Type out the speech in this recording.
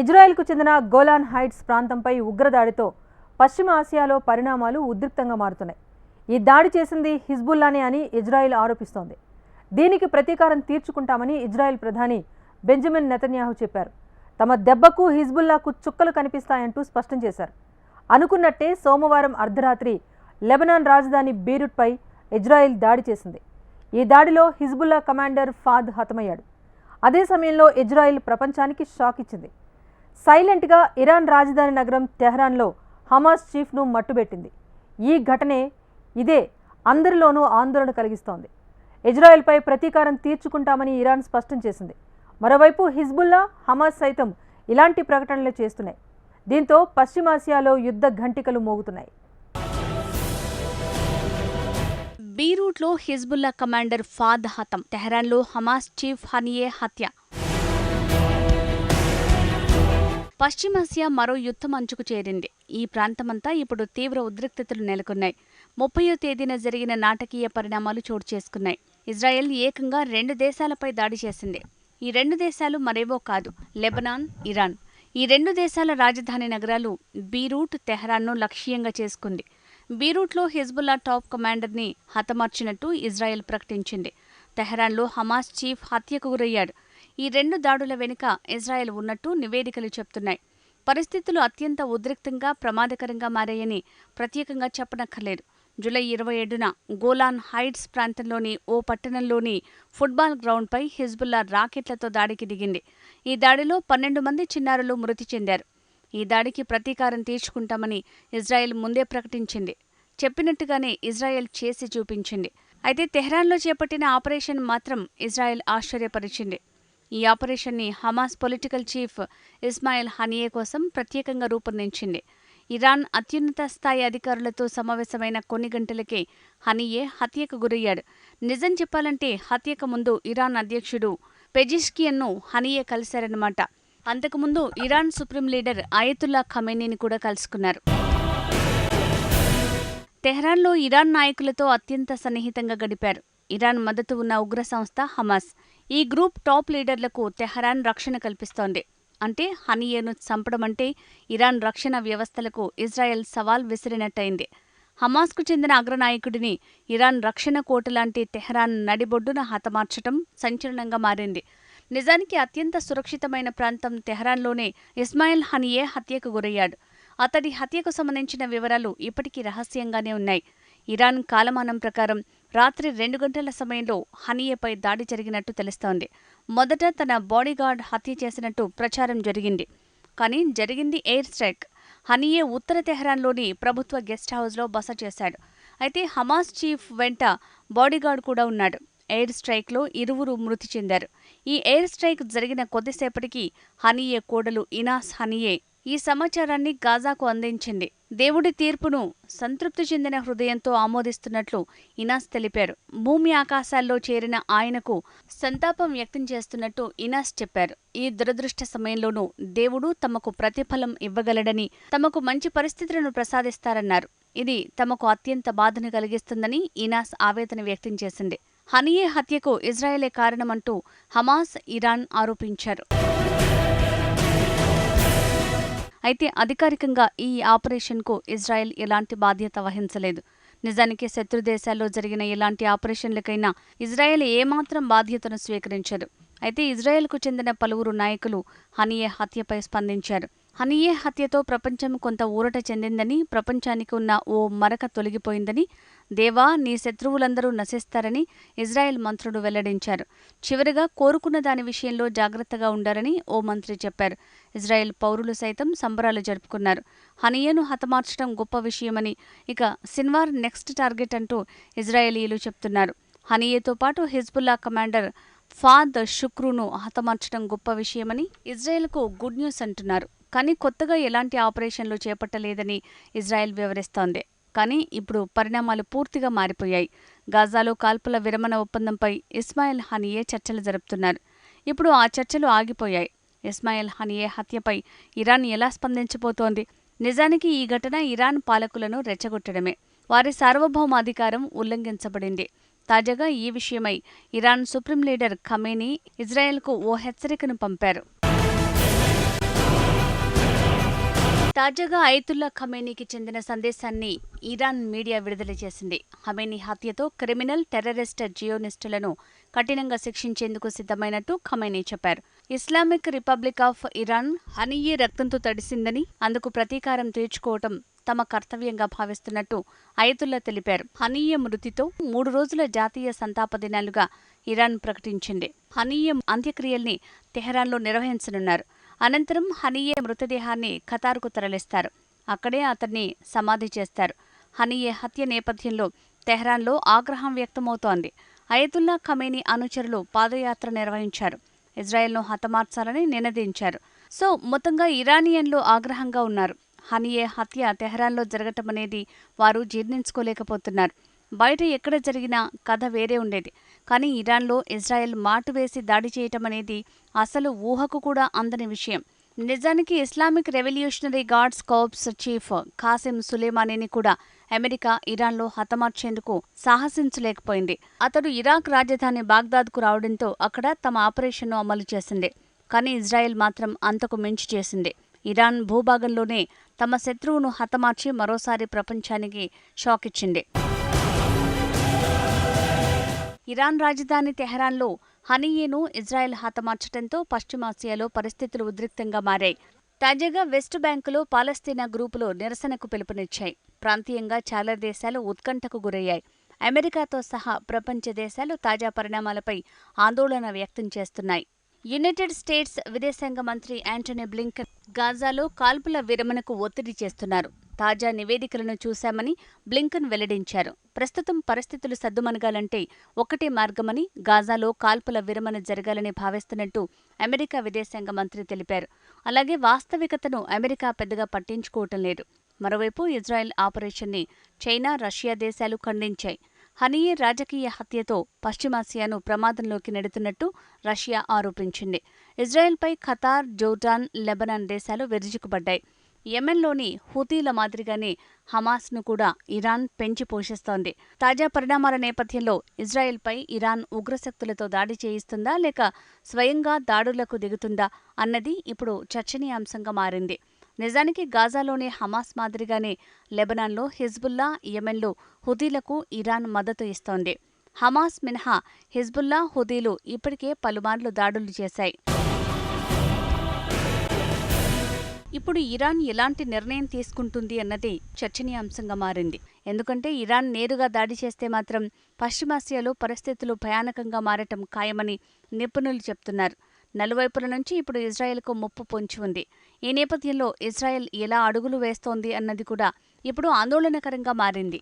ఇజ్రాయెల్కు చెందిన Golan heights ప్రాంతంపై ఉగ్రదాడితో పశ్చిమ ఆసియాలో పరిణామాలు ఉద్రిక్తంగా మారుతున్నాయి. ఈ దాడి చేసింది హిజ్బుల్లానే అని ఇజ్రాయెల్ ఆరోపిస్తోంది. దీనికి ప్రతీకారం తీర్చుకుంటామని ఇజ్రాయెల్ ప్రధాని బెంజమిన్ నెతన్యాహు చెప్పారు. తమ దెబ్బకు హిజ్బుల్లాకు చుక్కలు కనిపిస్తాయంటూ స్పష్టం చేశారు. అనుకున్నట్టే సోమవారం అర్ధరాత్రి లెబనాన్ రాజధాని బీరుట్పై ఇజ్రాయెల్ దాడి చేసింది. ఈ దాడిలో హిజ్బుల్లా కమాండర్ ఫాద్ హతమయ్యాడు. అదే సమయంలో ఇజ్రాయెల్ ప్రపంచానికి షాక్ ఇచ్చింది. సైలెంట్గా ఇరాన్ రాజధాని నగరం తెహ్రాన్లో హమాస్ చీఫ్ను మట్టుబెట్టింది. ఈ ఘటనే ఇదే అందరిలోనూ ఆందోళన కలిగిస్తోంది. ఇజ్రాయెల్పై ప్రతీకారం తీర్చుకుంటామని ఇరాన్ స్పష్టం చేసింది. మరోవైపు హిజ్బుల్లా హమాస్ సైతం ఇలాంటి ప్రకటనలు చేస్తున్నాయి. దీంతో పశ్చిమాసియాలో యుద్ధ ఘంటికలు మోగుతున్నాయి. బీరూట్లో హిజ్బుల్లా కమాండర్ ఫాద్ హతం. తెహరాన్లో హమాస్ చీఫ్ హనియే హత్య. పశ్చిమాసియా మరో యుద్ధం అంచుకు చేరింది. ఈ ప్రాంతమంతా ఇప్పుడు తీవ్ర ఉద్రిక్తతలు నెలకొన్నాయి. ముప్పయో తేదీన జరిగిన నాటకీయ పరిణామాలు చోటు చేసుకున్నాయి. ఇజ్రాయెల్ ఏకంగా రెండు దేశాలపై దాడి చేసింది. ఈ రెండు దేశాలు మరేవో కాదు లెబనాన్ ఇరాన్. ఈ రెండు దేశాల రాజధాని నగరాలు బీరూట్ తెహరాన్ను లక్ష్యంగా చేసుకుంది. బీరూట్లో హిజ్బుల్లా టాప్ కమాండర్ని హతమార్చినట్టు ఇజ్రాయెల్ ప్రకటించింది. తెహరాన్లో హమాస్ చీఫ్ హత్యకు గురయ్యాడు. ఈ రెండు దాడుల వెనుక ఇజ్రాయెల్ ఉన్నట్టు నివేదికలు చెప్తున్నాయి. పరిస్థితులు అత్యంత ఉద్రిక్తంగా ప్రమాదకరంగా మారాయని ప్రత్యేకంగా చెప్పనక్కర్లేదు. జూలై ఇరవై ఏడున గోలాన్ హైట్స్ ప్రాంతంలోని ఓ పట్టణంలోని ఫుట్బాల్ గ్రౌండ్పై హిజ్బుల్లా రాకెట్లతో దాడికి దిగింది. ఈ దాడిలో పన్నెండు మంది చిన్నారులు మృతి చెందారు. ఈ దాడికి ప్రతీకారం తీర్చుకుంటామని ఇజ్రాయెల్ ముందే ప్రకటించింది. చెప్పినట్టుగానే ఇజ్రాయెల్ చేసి చూపించింది. అయితే తెహ్రాన్లో చేపట్టిన ఆపరేషన్ మాత్రం ఇజ్రాయెల్ ఆశ్చర్యపరిచింది. ఈ ఆపరేషన్ని Hamas political chief Ismail Haniyeh కోసం ప్రత్యేకంగా రూపొందించింది. ఇరాన్ అత్యున్నత స్థాయి అధికారులతో సమావేశమైన కొన్ని గంటలకే హనియే హత్యకు గురయ్యాడు. నిజం చెప్పాలంటే హత్యకు ముందు ఇరాన్ అధ్యక్షుడు పెజిష్కియన్ను హనియే కలిశారన్నమాట. అంతకుముందు ఇరాన్ సుప్రీం లీడర్ అయతుల్లా ఖమేనీని కూడా కలుసుకున్నారు. తెహ్రాన్లో ఇరాన్ నాయకులతో అత్యంత సన్నిహితంగా గడిపారు. ఇరాన్ మద్దతు ఉన్న ఉగ్ర సంస్థ హమాస్. ఈ గ్రూప్ టాప్ లీడర్లకు తెహరాన్ రక్షణ కల్పిస్తోంది. అంటే హనియేను చంపడం అంటే ఇరాన్ రక్షణ వ్యవస్థలకు ఇజ్రాయెల్ సవాల్ విసిరినట్టయింది. హమాస్కు చెందిన అగ్రనాయకుడిని ఇరాన్ రక్షణ కోట లాంటి తెహరాన్ నడిబొడ్డున హతమార్చటం సంచలనంగా మారింది. నిజానికి అత్యంత సురక్షితమైన ప్రాంతం తెహరాన్లోనే ఇస్మాయిల్ హనియే హత్యకు గురయ్యాడు. అతడి హత్యకు సంబంధించిన వివరాలు ఇప్పటికీ రహస్యంగానే ఉన్నాయి. ఇరాన్ కాలమానం ప్రకారం రాత్రి రెండు గంటల సమయంలో హనీయపై దాడి జరిగినట్టు తెలుస్తోంది. మొదట తన బాడీగార్డ్ హత్య చేసినట్టు ప్రచారం జరిగింది. కానీ జరిగింది ఎయిర్ స్ట్రైక్. హనీయే ఉత్తర తెహరాన్లోని ప్రభుత్వ గెస్ట్ హౌస్లో బస చేశాడు. అయితే హమాస్ చీఫ్ వెంట బాడీగార్డ్ కూడా ఉన్నాడు. ఎయిర్ స్ట్రైక్లో ఇరువురు మృతి చెందారు. ఈ ఎయిర్ స్ట్రైక్ జరిగిన కొద్దిసేపటికి హనీయే కోడలు ఇనాస్ హనీయే ఈ సమాచారాన్ని గాజాకు అందించింది. దేవుడి తీర్పును సంతృప్తి చెందిన హృదయంతో ఆమోదిస్తున్నట్లు ఇనాస్ తెలిపారు. భూమి ఆకాశాల్లో చేరిన ఆయనకు సంతాపం వ్యక్తం చేస్తున్నట్టు ఇనాస్ చెప్పారు. ఈ దురదృష్ట సమయంలోనూ దేవుడు తమకు ప్రతిఫలం ఇవ్వగలడని తమకు మంచి పరిస్థితులను ప్రసాదిస్తారన్నారు. ఇది తమకు అత్యంత బాధను కలిగిస్తుందని ఇనాస్ ఆవేదన వ్యక్తం చేసింది. హనియే హత్యకు ఇజ్రాయెలే కారణమంటూ హమాస్ ఇరాన్ ఆరోపించారు. అయితే అధికారికంగా ఈ ఆపరేషన్కు ఇజ్రాయెల్ ఎలాంటి బాధ్యత వహించలేదు. నిజానికి శత్రు దేశాల్లో జరిగిన ఎలాంటి ఆపరేషన్లకైనా ఇజ్రాయెల్ ఏమాత్రం బాధ్యతను స్వీకరించదు. అయితే ఇజ్రాయెల్కు చెందిన పలువురు నాయకులు హనియే హత్యపై స్పందించారు. హనియే హత్యతో ప్రపంచం కొంత ఊరట చెందిందని ప్రపంచానికి ఉన్న ఓ మరక తొలగిపోయిందని దేవా నీ శత్రువులందరూ నశిస్తారని ఇజ్రాయెల్ మంత్రుడు వెల్లడించారు. చివరిగా కోరుకున్న దాని విషయంలో జాగ్రత్తగా ఉండాలని ఓ మంత్రి చెప్పారు. ఇజ్రాయెల్ పౌరులు సైతం సంబరాలు జరుపుకున్నారు. హనియను హతమార్చడం గొప్ప విషయమని ఇక సిన్వార్ నెక్స్ట్ టార్గెట్ అంటూ ఇజ్రాయేలీలు చెప్తున్నారు. హనియేతో పాటు హిజ్బుల్లా కమాండర్ ఫాద్ షుక్రును హతమార్చడం గొప్ప విషయమని ఇజ్రాయెల్కు గుడ్ న్యూస్ అంటున్నారు. కానీ కొత్తగా ఎలాంటి ఆపరేషన్లు చేపట్టలేదని ఇజ్రాయెల్ వివరిస్తోంది. కానీ ఇప్పుడు పరిణామాలు పూర్తిగా మారిపోయాయి. గాజాలో కాల్పుల విరమణ ఒప్పందంపై ఇస్మాయిల్ హనియే చర్చలు జరుపుతున్నారు. ఇప్పుడు ఆ చర్చలు ఆగిపోయాయి. ఇస్మాయిల్ హనియే హత్యపై ఇరాన్ ఎలా స్పందించబోతోంది? నిజానికి ఈ ఘటన ఇరాన్ పాలకులను రెచ్చగొట్టడమే. వారి సార్వభౌమాధికారం ఉల్లంఘించబడింది. తాజాగా ఈ విషయమై ఇరాన్ సుప్రీం లీడర్ ఖమేనీ ఇజ్రాయెల్కు ఓ హెచ్చరికను పంపారు. తాజాగా అయతుల్లా ఖమేనీకి చెందిన సందేశాన్ని ఇరాన్ మీడియా విడుదల చేసింది. ఖమేనీ హత్యతో క్రిమినల్ టెర్రరిస్ట్ జియోనిస్టులను కఠినంగా శిక్షించేందుకు సిద్ధమైనట్టు ఖమేనీ చెప్పారు. Islamic republic of Iran Haniyeh రక్తంతో తడిసిందని అందుకు ప్రతీకారం తీర్చుకోవటం తమ కర్తవ్యంగా భావిస్తున్నట్టు అయతుల్లా తెలిపారు. హనీయ మృతితో మూడు రోజుల జాతీయ సంతాప దినాలుగా ఇరాన్ ప్రకటించింది. హనీయ అంత్యక్రియల్ని తెహరాన్లో నిర్వహించనున్నారు. అనంతరం హనీయే మృతదేహాన్ని ఖతార్కు తరలిస్తారు. అక్కడే అతన్ని సమాధి చేస్తారు. హనీయే హత్య నేపథ్యంలో తెహ్రాన్లో ఆగ్రహం వ్యక్తమవుతోంది. అయతుల్లా ఖమేనీ అనుచరులు పాదయాత్ర నిర్వహించారు. ఇజ్రాయెల్ను హతమార్చాలని నినదించారు. సో మొత్తంగా ఇరానియన్లు ఆగ్రహంగా ఉన్నారు. హనీయే హత్య తెహ్రాన్లో జరగటం అనేది వారు జీర్ణించుకోలేకపోతున్నారు. బయట ఎక్కడ జరిగినా కథ వేరే ఉండేది. కానీ ఇరాన్లో ఇజ్రాయెల్ మాటు వేసి దాడి చేయటం అనేది అసలు ఊహకు కూడా అందని విషయం. నిజానికి Islamic revolutionary guards corps chief Qasem సులేమానీని కూడా అమెరికా ఇరాన్లో హతమార్చేందుకు సాహసించలేకపోయింది. అతడు ఇరాక్ రాజధాని బాగ్దాద్కు రావడంతో అక్కడ తమ ఆపరేషన్ను అమలు చేసింది. కానీ ఇజ్రాయెల్ మాత్రం అంతకు మించి చేసింది. ఇరాన్ భూభాగంలోనే తమ శత్రువును హతమార్చి మరోసారి ప్రపంచానికి షాక్ ఇచ్చింది. ఇరాన్ రాజధాని తెహరాన్లో హనీయేను ఇజ్రాయెల్ హతమార్చడంతో పశ్చిమాసియాలో పరిస్థితులు ఉద్రిక్తంగా మారాయి. తాజాగా వెస్ట్ బ్యాంకులో పాలస్తీనా గ్రూపులు నిరసనకు పిలుపునిచ్చాయి. ప్రాంతీయంగా చాలా దేశాలు ఉత్కంఠకు గురయ్యాయి. అమెరికాతో సహా ప్రపంచ దేశాలు తాజా పరిణామాలపై ఆందోళన వ్యక్తం చేస్తున్నాయి. యునైటెడ్ స్టేట్స్ విదేశాంగ మంత్రి యాంటనీ బ్లింకన్ గాజాలో కాల్పుల విరమణకు ఒత్తిడి చేస్తున్నారు. తాజా నివేదికలను చూశామని బ్లింకన్ వెల్లడించారు. ప్రస్తుతం పరిస్థితులు సద్దుమణగాలంటే ఒకటే మార్గమని గాజాలో కాల్పుల విరమణ జరగాలని భావిస్తున్నట్టు అమెరికా విదేశాంగ మంత్రి తెలిపారు. అలాగే వాస్తవికతను అమెరికా పెద్దగా పట్టించుకోవటం లేదు. మరోవైపు ఇజ్రాయెల్ ఆపరేషన్ని చైనా రష్యా దేశాలు ఖండించాయి. హనీయే రాజకీయ హత్యతో పశ్చిమాసియాను ప్రమాదంలోకి నెడుతున్నట్టు రష్యా ఆరోపించింది. ఇజ్రాయెల్పై ఖతార్ జోర్డాన్ లెబనాన్ దేశాలు విరుచుకుపడ్డాయి యెమెన్లోని హూతీల మాదిరిగానే హమాస్ను కూడా ఇరాన్ పెంచి పోషిస్తోంది. తాజా పరిణామాల నేపథ్యంలో ఇజ్రాయెల్పై ఇరాన్ ఉగ్రశక్తులతో దాడి చేయిస్తుందా లేక స్వయంగా దాడులకు దిగుతుందా అన్నది ఇప్పుడు చర్చనీయాంశంగా మారింది. నిజానికి గాజాలోని హమాస్ మాదిరిగానే లెబనాన్లో హిజ్బుల్లా యెమెన్లో హుదీలకు ఇరాన్ మద్దతు ఇస్తోంది. హమాస్ మినహా హిజ్బుల్లా హుదీలు ఇప్పటికే పలుమార్లు దాడులు చేశాయి. ఇప్పుడు ఇరాన్ ఎలాంటి నిర్ణయం తీసుకుంటుంది అన్నది చర్చనీయాంశంగా మారింది. ఎందుకంటే ఇరాన్ నేరుగా దాడి చేస్తే మాత్రం పశ్చిమాసియాలో పరిస్థితులు భయానకంగా మారటం ఖాయమని నిపుణులు చెప్తున్నారు. నలువైపుల నుంచి ఇప్పుడు ఇజ్రాయెల్కు ముప్పు పొంచి ఉంది. ఈ నేపథ్యంలో ఇజ్రాయెల్ ఎలా అడుగులు వేస్తోంది అన్నది కూడా ఇప్పుడు ఆందోళనకరంగా మారింది.